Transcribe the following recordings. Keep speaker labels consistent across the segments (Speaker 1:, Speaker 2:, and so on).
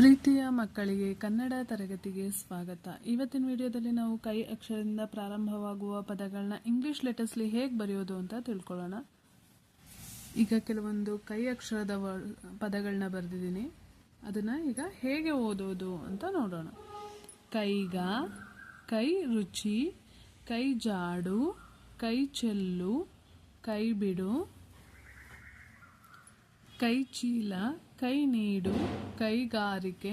Speaker 1: ಪ್ರೀತಿಯ ಮಕ್ಕಳಿಗೆ ಕನ್ನಡ ತರಗತಿಗೆ ಸ್ವಾಗತ. ಇವತ್ತಿನ ವಿಡಿಯೋದಲ್ಲಿ ನಾವು ಕೈ ಅಕ್ಷರದಿಂದ ಪ್ರಾರಂಭವಾಗುವ ಪದಗಳನ್ನ ಇಂಗ್ಲಿಷ್ ಲೆಟರ್ಸ್ಲಿ ಹೇಗೆ ಬರೆಯೋದು ಅಂತ ತಿಳ್ಕೊಳ್ಳೋಣ. ಈಗ ಕೆಲವೊಂದು ಕೈ ಅಕ್ಷರದ ಪದಗಳನ್ನ ಬರೆದಿದ್ದೀನಿ. ಅದನ್ನ ಈಗ ಹೇಗೆ ಓದೋದು ಅಂತ ನೋಡೋಣ. ಕೈಗ, ಕೈ ರುಚಿ, ಕೈ ಜಾಡು, ಕೈ ಚೆಲ್ಲು, ಕೈ ಬಿಡು ಕೈ ಚೀಲ ಕೈ ನೀಡು ಕೈಗಾರಿಕೆ,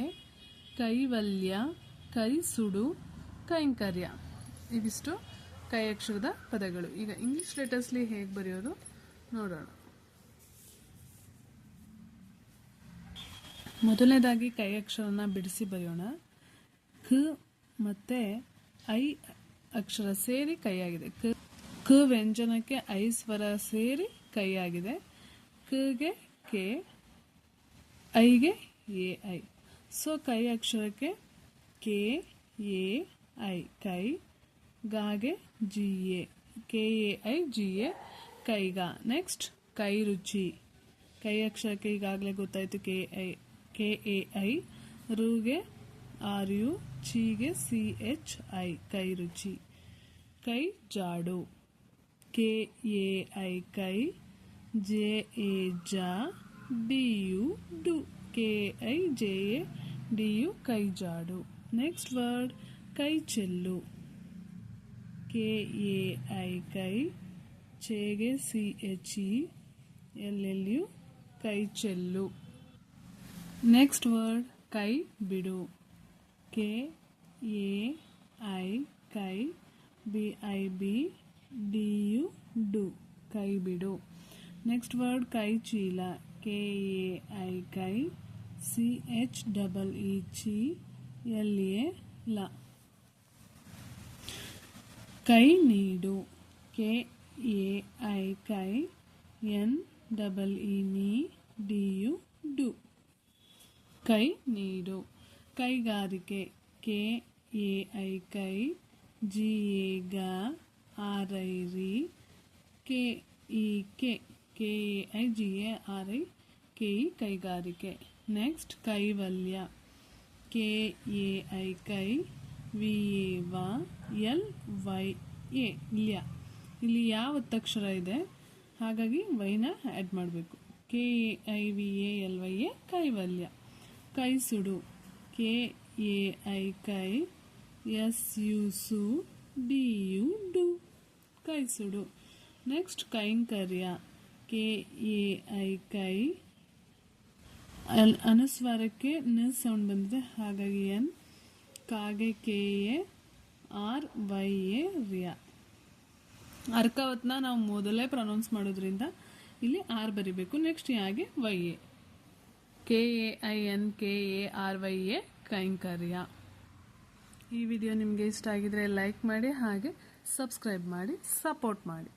Speaker 1: ಕೈವಲ್ಯ ಕೈ ಸುಡು ಕೈಂಕರ್ಯ. ಇವಿಷ್ಟು ಕೈ ಅಕ್ಷರದ ಪದಗಳು. ಈಗ ಇಂಗ್ಲಿಷ್ ಲೆಟರ್ಸ್ಲಿ ಹೇಗೆ ಬರೆಯೋದು ನೋಡೋಣ. ಮೊದಲನೇದಾಗಿ ಕೈ ಅಕ್ಷರನ ಬಿಡಿಸಿ ಬರೆಯೋಣ. ಕ ಮತ್ತೆ ಐ ಅಕ್ಷರ ಸೇರಿ ಕೈಯಾಗಿದೆ. ಕ ವ್ಯಂಜನಕ್ಕೆ ಐ ಸ್ವರ ಸೇರಿ ಕೈಯಾಗಿದೆ. ಕಗೆ ಕೆ ಐಗೆ ಎ ಐ. ಸೊ ಕೈ ಅಕ್ಷರಕ್ಕೆ ಕೆ ಎ ಐ. ಕೈ ಗಾಗೆ G A. K A I, G A ಕೈಗ next ಕೈ ರುಚಿ. ಕೈ ಅಕ್ಷರಕ್ಕೆ ಈಗಾಗಲೇ ಗೊತ್ತಾಯಿತು K I, K A I. ರುಗೆ R U, ಚಿಗೆ ಸಿ ಎಚ್ ಐ. ಕೈ ರುಚಿ. ಕೈ ಜಾಡು. ಕೆ ಎ ಐ, ಕೈ ಜೆ ಎ ಜಾ D U do K I J A D U ಕೈ ಜಾಡು ನೆಕ್ಸ್ಟ್ ವರ್ಡ್ ಕೈ ಚೆಲ್ಲು ಕೆ ಎ ಐ ಕೈ ಚೆಗೆ C H E L L U ಕೈ ಚೆಲ್ಲು ನೆಕ್ಸ್ಟ್ ವರ್ಡ್ ಕೈ ಬಿಡು ಕೆ ಎ ಐ ಕೈ ಸಿ ಎಚ್ ಡಬಲ್ ಇ ಚಿ ಎಲ್ ಎ ಲ. ಕೈ ನೀಡು. ಕೆ ಎ ಐ ಕೈ ಎನ್ ಡಬಲ್ ಇ ನೀ ಡಿ ಯು ಡು ಕೈ ನೀಡು. ಕೈಗಾರಿಕೆ. ಕೆ ಎ ಐ ಕೈ ಜಿ ಎ ಗ ಆರ್ ಐ ರಿ K E K K A I, G, A, R, I, K, E, ಕೈಗಾರಿಕೆ. ನೆಕ್ಸ್ಟ್, ಕೈವಲ್ಯ. ಕೆ, ಎ, ಐ, ಕೈ, ವಿ, ಎ, ವ, ಎಲ್, ವೈ, ಎ, ಲ್ಯ. ಇಲ್ಲಿ ಯಾವ ಒತ್ತಕ್ಷರ ಇದೆ? ಹಾಗಾಗಿ ವೈನ ಆ್ಯಡ್ ಮಾಡಬೇಕು. K A I, V, A, L, Y, A, ಕೈವಲ್ಯ. ಕೈ ಸುಡು. ಕೆ, ಎ, ಐ, ಕೈ, ಎಸ್, ಯು, ಸು ಡಿ ಯು, ಡು. ಕೈ ಸುಡು. ನೆಕ್ಸ್ಟ್, ಕೈಂಕರ್ಯ. ಕೆ ಎ ಐ ಕೈ ಅಲ್ ಅನುಸ್ವಾರಕ್ಕೆ ನ ಸೌಂಡ್ ಬಂದಿದೆ. ಹಾಗಾಗಿ ಎನ್. ಕಾಗೆ K A R Y A ರಿಯಾ. ಅರ್ಕಾವತ್ನ ನಾವು ಮೊದಲೇ ಪ್ರೊನೌನ್ಸ್ ಮಾಡೋದ್ರಿಂದ ಇಲ್ಲಿ ಆರ್ ಬರಿಬೇಕು. Next ಯಾಗೆ? Y A. K A I N K A R Y A ಕೈಂಕರ್ಯ. ಈ ವಿಡಿಯೋ ನಿಮಗೆ ಇಷ್ಟ ಆಗಿದ್ರೆ ಲೈಕ್ ಮಾಡಿ, ಹಾಗೆ ಸಬ್ಸ್ಕ್ರೈಬ್ ಮಾಡಿ, ಸಪೋರ್ಟ್ ಮಾಡಿ.